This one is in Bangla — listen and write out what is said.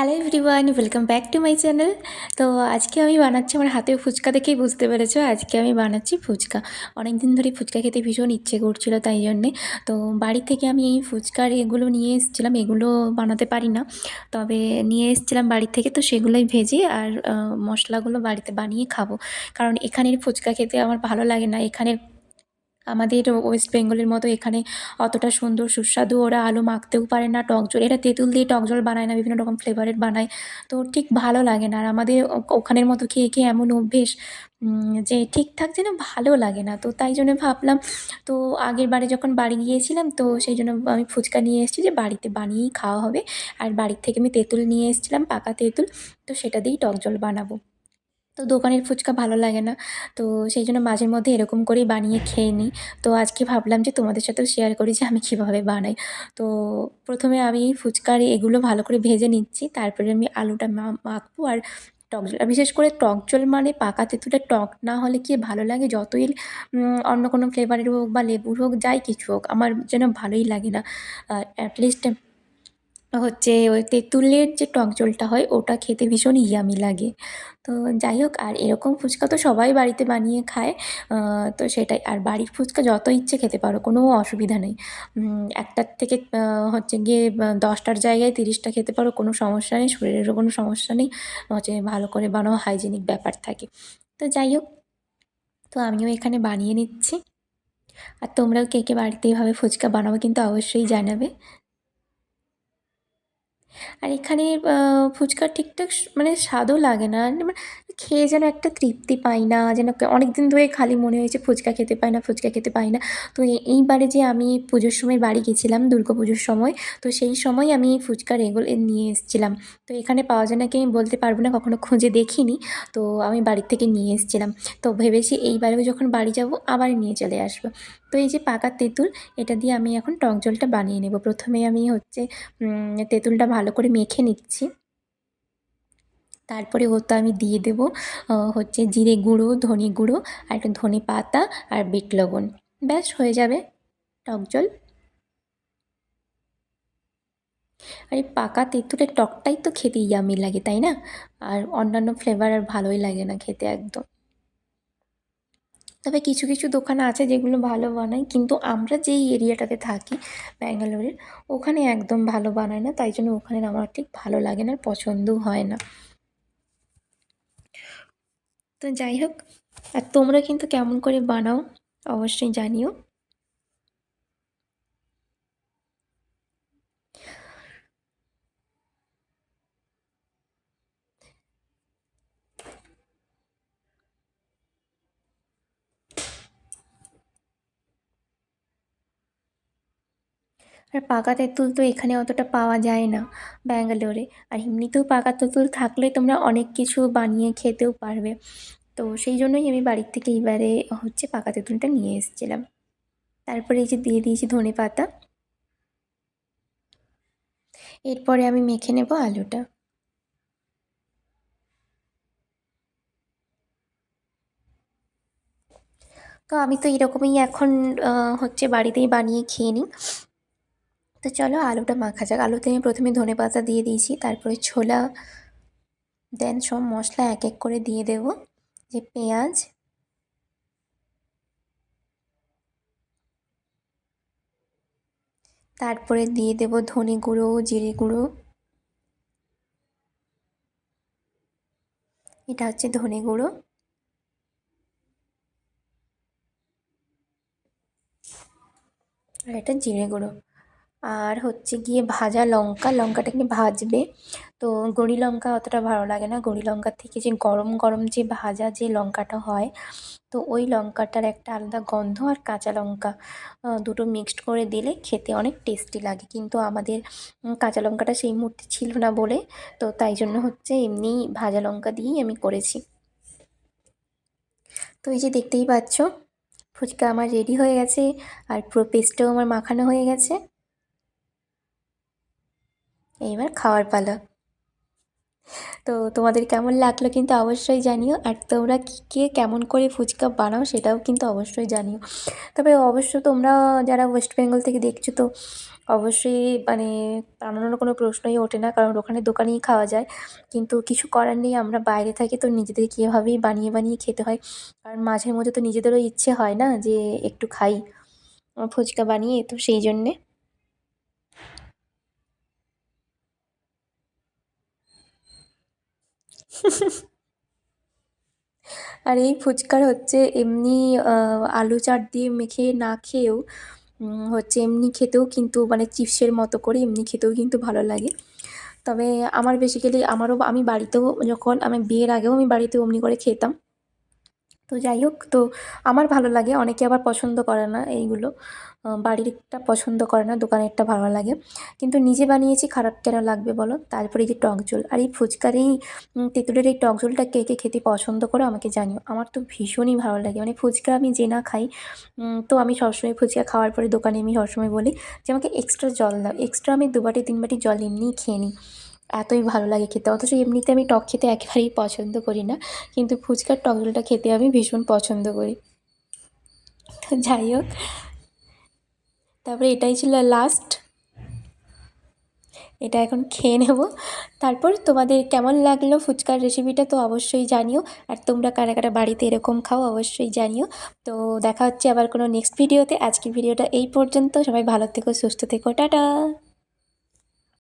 Hello everyone welcome back to my channel তো আজকে আমি বানাচ্ছি, আমার হাতে ফুচকা দেখেই বুঝতে পেরেছ, আজকে আমি বানাচ্ছি ফুচকা। অনেক দিন ধরে ফুচকা খেতে ভীষণ ইচ্ছে করছিল তাই জন্যে। তো বাড়ি থেকে আমি এই ফুচকার এগুলো নিয়ে এসেছিলাম, এগুলো বানাতে পারি না। তবে নিয়ে এসেছিলাম বাড়ি থেকে, তো সেগুলোই ভেজে আর মশলাগুলো বাড়িতে বানিয়ে খাব। কারণ এখানের ফুচকা খেতে আমার ভালো লাগে না, এখানের আমাদের ওয়েস্ট বেঙ্গলের মতো এখানে অতটা সুন্দর, সুস্বাদু ওরা আলু মাখতেও পারে না, টক জল, এরা তেঁতুল দিয়ে টক জল বানায় না, বিভিন্ন রকম ফ্লেভারের বানায়। তো ঠিক ভালো লাগে না আর আমাদের ওখানের মতো খেয়ে খেয়ে এমন অভ্যেস যে ঠিকঠাক যেন ভালো লাগে না। তো তাই জন্য ভাবলাম, তো আগের বারে যখন বাড়ি গিয়েছিলাম, তো সেই জন্য আমি ফুচকা নিয়ে এসেছি যে বাড়িতে বানিয়েই খাওয়া হবে। আর বাড়ির থেকে আমি তেঁতুল নিয়ে এসেছিলাম, পাকা তেঁতুল, তো সেটা দিয়েই টক জল বানাবো। তো দোকানের ফুচকা ভালো লাগে না। তো সেই জন্য মাঝে মধ্যে এরকম করেই বানিয়ে খেয়ে নিই। তো আজকে ভাবলাম যে তোমাদের সাথেও শেয়ার করি যে আমি কীভাবে বানাই। তো প্রথমে আমি ফুচকার এগুলো ভালো করে ভেজে নিচ্ছি। তারপরে আমি আলুটা মাখবো আর টক জল। বিশেষ করে টক জল মানে পাকা তেঁতুলের টক না হলে কি ভালো লাগে? যতই অন্য কোনো ফ্লেভারের হোক বা লেবুর হোক, যাই কিছু হোক, আমার যেন ভালোই লাগে না। অ্যাটলিস্ট হচ্ছে ওই তেঁতুলের যে টক জলটা হয়, ওটা খেতে ভীষণ ইয়ামি লাগে। তো যাই হোক, আর এরকম ফুচকা তো সবাই বাড়িতে বানিয়ে খায় তো সেটাই। আর বাড়ির ফুচকা যত ইচ্ছে খেতে পারো, কোনো অসুবিধা নেই। একটার থেকে হচ্ছে গিয়ে দশটার জায়গায় তিরিশটা খেতে পারো, কোনো সমস্যা নেই, শরীরেরও কোনো সমস্যা নেই, হচ্ছে ভালো করে বানাও, হাইজেনিক ব্যাপার থাকে। তো যাই হোক, তো আমিও এখানে বানিয়ে নিচ্ছি। আর তোমরাও কে কে বাড়িতে এইভাবে ফুচকা বানাবো কিন্তু অবশ্যই জানাবে। আর এখানে ফুচকা ঠিকঠাক মানে স্বাদও লাগে না। মানে খেয়ে যেন একটা তৃপ্তি পাই না, যেন অনেক দিন ধরে খালি মনে হয়েছে ফুচকা খেতে পাই না, ফুচকা খেতে পাই না। তো এইবারে যে আমি পুজোর সময় বাড়ি গেছিলাম, দুর্গা পুজোর সময়, তো সেই সময় আমি ফুচকা এগুলো নিয়ে এসেছিলাম। তো এখানে পাওয়া যায় নাকি আমি বলতে পারব না, কখনো খুঁজে দেখিনি। তো আমি বাড়ির থেকে নিয়ে এসেছিলাম। তো ভেবেছি এইবারেও যখন বাড়ি যাব, আবার নিয়ে চলে আসব। তো এই যে পাকা তেঁতুল, এটা দিয়ে আমি এখন টক জলটা বানিয়ে নেব। প্রথমে আমি হচ্ছে তেঁতুলটা ভালো করে মেখে নিচ্ছি। তারপরে ওতে আমি দিয়ে দেবো হচ্ছে জিরে গুঁড়ো, ধনে গুঁড়ো, আর একটা ধনে পাতা আর বিট লবণ। ব্যাস, হয়ে যাবে টক জল। আর এই পাকা তেঁতুলের টকটাই তো খেতে ইয়ামি লাগে, তাই না? আর অন্যান্য ফ্লেভার আর ভালোই লাগে না খেতে একদম। তবে কিছু কিছু দোকান আছে যেগুলো ভালো বানায়। কিন্তু আমরা যেই এরিয়াটাতে থাকি, ব্যাঙ্গালোরের, ওখানে একদম ভালো বানায় না। তাই জন্য ওখানে আমার ঠিক ভালো লাগে না পছন্দও হয় না। তো যাই হোক, আর তোমরা কিন্তু কেমন করে বানাও, অবশ্যই জানিও। আর পাকা তেঁতুল তো এখানে অতটা পাওয়া যায় না ব্যাঙ্গালোরে। আর এমনিতেও পাকা তেঁতুল থাকলে তোমরা অনেক কিছু বানিয়ে খেতেও পারবে। তো সেই জন্যই আমি বাড়ির থেকে এইবারে হচ্ছে পাকা তেঁতুলটা নিয়ে এসেছিলাম। তারপরে এই যে দিয়ে দিয়েছি ধনে পাতা। এরপরে আমি মেখে নেব আলুটা। তো আমি তো এরকমই এখন হচ্ছে বাড়িতেই বানিয়ে খেয়ে নিই। তো চলো আলুটা মাখা যাক। আলুতে আমি প্রথমে ধনে পাতা দিয়ে দিয়েছি, তারপরে ছোলা, দেন সব মশলা এক এক করে দিয়ে দেব। যে পেঁয়াজ, তারপরে দিয়ে দেব ধনে গুঁড়ো, জিরে গুঁড়ো। এটা হচ্ছে ধনে গুঁড়ো। আর এটা জিরে গুঁড়ো। আর হচ্ছে গিয়ে ভাজা লঙ্কা লঙ্কাটাকে ভাজবে। তো গুঁড়ি লঙ্কা অতটা ভালো লাগে না। গুঁড়ি লঙ্কার থেকে যে গরম গরম যে ভাজা যে লঙ্কাটা হয়, তো ওই লঙ্কাটার একটা আলাদা গন্ধ আর কাঁচা লঙ্কা দুটো মিক্সড করে দিলে খেতে অনেক টেস্টি লাগে। কিন্তু আমাদের কাঁচা লঙ্কাটা সেই মুহূর্তে ছিল না বলে, তো তাই জন্য হচ্ছে এমনি ভাজা লঙ্কা দিয়েই আমি করেছি। তো এই যে দেখতেই পাচ্ছ, ফুচকা আমার রেডি হয়ে গেছে, আর পুরো পেস্টটাও আমার মাখানো হয়ে গেছে। এইবার খাওয়ার পালা। তো তোমাদের কেমন লাগল কিন্তু অবশ্যই জানিও, আর তোমরা কি- কে কেমন করে ফুচকা বানাও সেটাও কিন্তু অবশ্যই জানিও। তবে অবশ্য তোমরা যারা ওয়েস্ট বেঙ্গল থেকে দেখছ তো, অবশ্যই মানে বানানোর কোনো প্রশ্নই ওঠে না, কারণ ওখানে দোকানেই খাওয়া যায়। কিন্তু কিছু করার নেই, আমরা বাইরে থাকি তো নিজেদের কীভাবেই বানিয়ে বানিয়ে খেতে হয়। কারণ মাঝে মধ্যে তো নিজেদেরও ইচ্ছে হয় না যে একটু খাই ফুচকা বানিয়ে, তো সেই জন্যে আর এই ফুচকার হচ্ছে এমনি আলু চাট দিয়ে মেখে না খেয়েও হচ্ছে এমনি খেতেও কিন্তু মানে চিপসের মতো করে এমনি খেতেও কিন্তু ভালো লাগে। তবে আমার বেসিক্যালি আমারও, আমি বাড়িতেও যখন, আমি বিয়ের আগেও আমি বাড়িতে অমনি করে খেতাম। তো যাই হোক, তো আমার ভালো লাগে। অনেকে আবার পছন্দ করে না এইগুলো। বাড়িরটা পছন্দ করে না দোকানেরটা ভালো লাগে। কিন্তু নিজে বানিয়েছি, খারাপ কেন লাগবে বলো? তারপরে যে টক ঝোল। আর এই ফুচকার এই তেঁতুলের এই টক ঝোলটা কে কে খেতে পছন্দ করো আমাকে জানিও। আমার তো ভীষণই ভালো লাগে। মানে ফুচকা আমি যে না খাই তো আমি সবসময় ফুচকা খাওয়ার পরে দোকানে আমি সবসময় বলি যে, আমাকে এক্সট্রা জল দাও। এক্সট্রা আমি দু বাটি তিন বাটি জল এমনিই খেয়ে নিই। এতই ভালো লাগে খেতে। অথচ এমনিতে আমি টক খেতে একেবারেই পছন্দ করি না। কিন্তু ফুচকার টক খেতে আমি ভীষণ পছন্দ করি। তো যাই হোক, তারপরে এটাই ছিল লাস্ট এটা এখন খেয়ে নেব। তারপর তোমাদের কেমন লাগল ফুচকার রেসিপিটা তো অবশ্যই জানিও। আর তোমরা কারা কারা বাড়িতে এরকম খাও অবশ্যই জানিও। তো দেখা হচ্ছে আবার কোনো নেক্সট ভিডিওতে আজকের ভিডিওটা এই পর্যন্ত। সবাই ভালো থেকো, সুস্থ থেকো, টাটা।